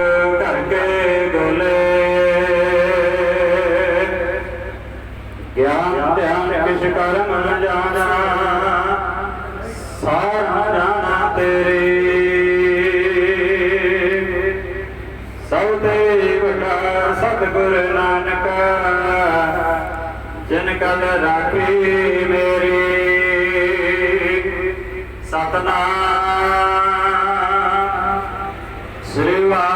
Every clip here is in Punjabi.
ਘਰ ਕੇ ਗੋਲੇ ਗਿਆਨ ਧਿਆਨ ਕਿਛ ਕਰਮ ਨ ਜਾਣਾ। ਸਾਰ ਜਾਣਾ ਤੇਰੇ। ਸਭ ਤੇ ਵੱਡਾ ਸਤਿਗੁਰ ਨਾਨਕ ਜਿਨ ਕਲ ਰਾਖੀ ਮੇਰੀ। ਸਤਨਾਮ। ਸ੍ਰੀ ਵਾਹਿਗੁਰੂ।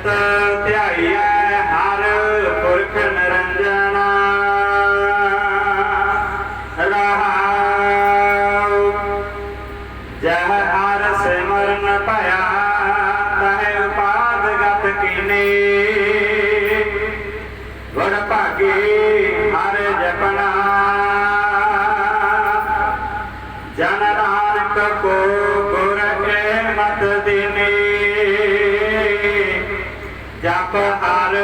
ਨਿਤ ਧਿਆਈਐ, ਹਰ ਪੁਰਖ ਨਿਰੰਜਨਾ। ਰਹਾਉ, ਜਹ ਹਰ ਸਿਮਰਨ ਭਇਆ, ਤਹਿ ਉਪਾਦ ਗਤ ਕੀਨੀ। ਗੁਰ ਭਾਗੀ ਹਰ ਜਪਣਾ ਜਨ ਨਾਨਕ ਕੋ ਜਪ ਹਰ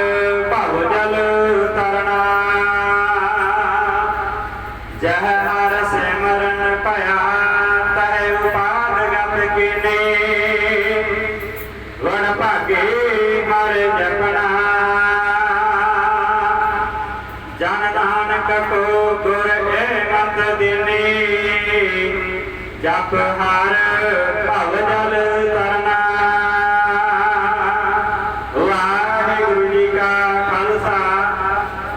ਭਉ ਜਲ ਤਰਨਾ ਜਹ ਹਰ ਸਿਮਰਨ ਭਇਆ ਤਹਿ ਉਪਾਦ ਗਤ ਕੀਨੇ। ਗੁਣ ਭਾਗੇ ਹਰ ਜਪਣਾ। ਜਨ ਨਾਨਕ ਕੋ ਗੁਰ ਏ ਮਤ ਦਿਨੇ। ਜਪ ਹਰ ਭਵ ਜਲ ਤਰਨ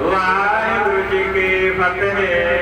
ਵਾਹਿਗੁਰੂ ਜੀ ਕੀ ਫਤਿਹ।